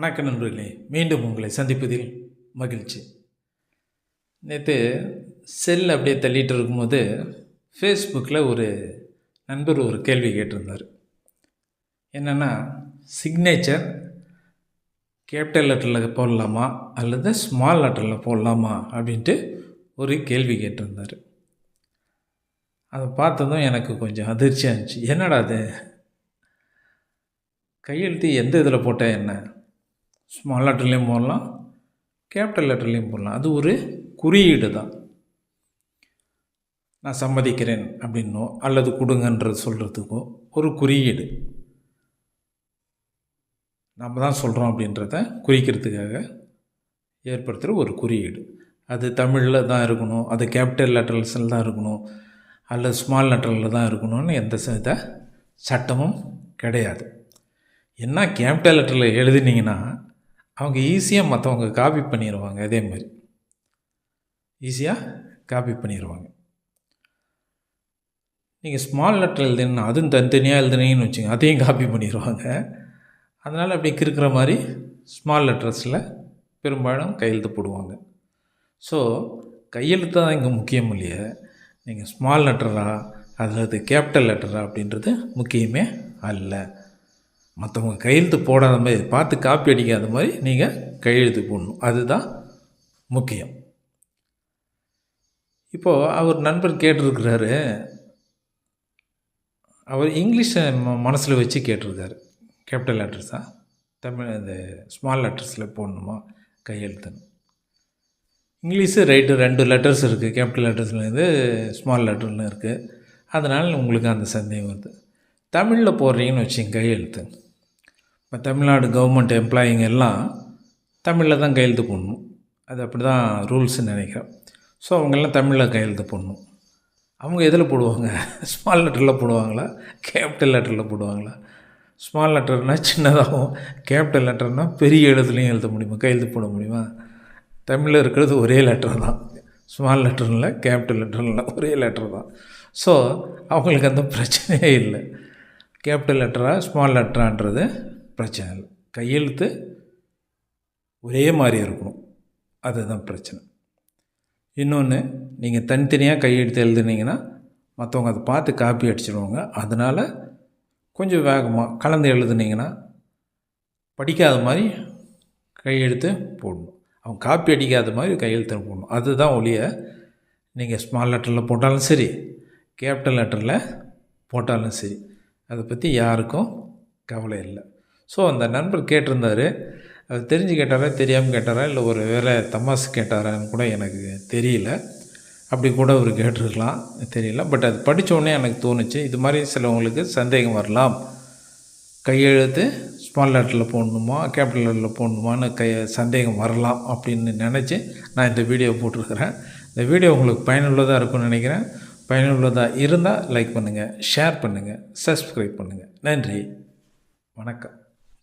வணக்கம் நண்பர்களே மீண்டும் உங்களை சந்திப்பதில் மகிழ்ச்சி. நேற்று செல் அப்படியே தள்ளிட்டு இருக்கும்போது ஃபேஸ்புக்கில் ஒரு நண்பர் ஒரு கேள்வி கேட்டிருந்தார். என்னென்னா சிக்னேச்சர் கேபிட்டல் லெட்டரில் போடலாமா? அல்லது ஸ்மால் லெட்டரில் போடலாமா? அப்படின்ட்டு ஒரு கேள்வி கேட்டிருந்தார். அதை பார்த்ததும் எனக்கு கொஞ்சம் அதிர்ச்சியாக இருந்துச்சு. என்னடா அது? கையெழுத்து எந்த இதில் போட்டால் என்ன? ஸ்மால் லெட்டர்லேயும் போடலாம் கேபிட்டல் லெட்டர்லேயும் போடலாம். அது ஒரு குறியீடு தான். நான் சம்மதிக்கிறேன் அப்படின்னோ அல்லது கொடுங்கன்றது சொல்கிறதுக்கோ ஒரு குறியீடு. நம்ம தான் சொல்கிறோம் அப்படின்றத குறிக்கிறதுக்காக ஏற்படுத்துகிற ஒரு குறியீடு. அது தமிழில் தான் இருக்கணும் அது கேபிட்டல் லெட்டர்ஸில் தான் இருக்கணும் அல்லது ஸ்மால் லெட்டரில் தான் இருக்கணும்னு எந்த வித சட்டமும் கிடையாது. என்ன கேபிட்டல் லெட்டரில் எழுதினீங்கன்னா அவங்க ஈஸியாக மற்றவங்க காப்பி பண்ணிடுவாங்க அதே மாதிரி. ஈஸியாக காப்பி பண்ணிடுவாங்க நீங்கள் ஸ்மால் லெட்டர் எழுதுனா அதுவும் தனித்தனியாக எழுதுனீங்கன்னு வச்சுங்க அதையும் காப்பி பண்ணிடுவாங்க அதனால் அப்படி இருக்கிற மாதிரி ஸ்மால் லெட்டர்ஸில் பெரும்பாலும் கையெழுத்து போடுவாங்க. ஸோ கையெழுத்து தான் இங்கே முக்கியம் இல்லையே. நீங்கள் ஸ்மால் லெட்டரா அல்லது கேபிட்டல் லெட்டரா அப்படின்றது முக்கியமே அல்ல. மற்றவங்க கையெழுத்து போடாத மாதிரி பார்த்து காப்பி அடிக்காத மாதிரி நீங்கள் கையெழுத்து போடணும். அதுதான் முக்கியம். இப்போது அவர் நண்பர் கேட்டிருக்கிறாரு. அவர் இங்கிலீஷை ம மனசில் வச்சு கேட்டிருக்காரு. கேபிட்டல் லெட்டர்ஸாக தமிழ் இந்த ஸ்மால் லெட்டர்ஸில் போடணுமா? கையெழுத்துன்னு. இங்கிலீஷு ரைட்டு ரெண்டு லெட்டர்ஸ் இருக்குது கேபிட்டல் லெட்டர்ஸ்லேருந்து ஸ்மால் லெட்டர்லாம் இருக்குது அதனால் உங்களுக்கு அந்த சந்தேகம் வருது. தமிழில் போடுறீங்கன்னு வச்சுங்க கையெழுத்து. இப்போ தமிழ்நாடு கவர்மெண்ட் எம்ப்ளாயிங்க எல்லாம் தமிழில் தான் கையெழுத்து போடணும். அது அப்படி தான் ரூல்ஸ்ன்னு நினைக்கிறேன். ஸோ அவங்கெல்லாம் தமிழில் கையெழுத்து போடணும். அவங்க எதில் போடுவாங்க? ஸ்மால் லெட்டரில் போடுவாங்களா? கேபிட்டல் லெட்டரில் போடுவாங்களா? ஸ்மால் லெட்டர்னால் சின்னதாகவும் கேபிட்டல் லெட்டர்னால் பெரிய எழுத்துலையும் எழுத முடியுமா? கையெழுத்து போட முடியுமா? தமிழில் இருக்கிறது ஒரே லெட்டர் தான். ஸ்மால் லெட்டரில் கேபிட்டல் லெட்டரில் ஒரே லெட்டர் தான். ஸோ அவங்களுக்கு அந்த பிரச்சனையே இல்லை. கேபிட்டல் லெட்டராக ஸ்மால் லெட்டரான்றது பிரச்சனை இல்லை. கையெழுத்து ஒரே மாதிரி இருக்கணும். அதுதான் பிரச்சனை. இன்னொன்று நீங்கள் தனித்தனியாக கையெழுத்து எழுதுனீங்கன்னா மற்றவங்க அதை பார்த்து காப்பி அடிச்சிடுவாங்க அதனால் கொஞ்சம் வேகமாக கலந்து எழுதுனீங்கன்னா படிக்காத மாதிரி கையெழுத்து போடணும். அவங்க காப்பி அடிக்காத மாதிரி கையெழுத்து போடணும். அதுதான் ஒழிய நீங்கள் ஸ்மால் லெட்டரில் போட்டாலும் சரி கேபிட்டல் லெட்டரில் போட்டாலும் சரி அதை பற்றி யாருக்கும் கவலை இல்லை. ஸோ அந்த நண்பர் கேட்டிருந்தார். அது தெரிஞ்சு கேட்டாரா தெரியாமல் கேட்டாரா இல்லை ஒரு வேலை தமாசு கேட்டாரான்னு கூட எனக்கு தெரியல. அப்படி கூட அவர் கேட்டிருக்கலாம் தெரியல. பட் அது படித்தோடனே எனக்கு தோணுச்சு இது மாதிரி சிலவங்களுக்கு சந்தேகம் வரலாம். கையெழுத்து ஸ்மால் லெட்டரில் போடணுமா கேபிட்டல் லெட்டரில் போடணுமான்னு கை சந்தேகம் வரலாம் அப்படின்னு நினச்சி நான் இந்த வீடியோ போட்டிருக்கிறேன். இந்த வீடியோ உங்களுக்கு பயனுள்ளதாக இருக்கும்னு நினைக்கிறேன். பயனுள்ளதாக இருந்தால் லைக் பண்ணுங்கள் ஷேர் பண்ணுங்கள் சப்ஸ்கிரைப் பண்ணுங்கள் நன்றி வணக்கம்.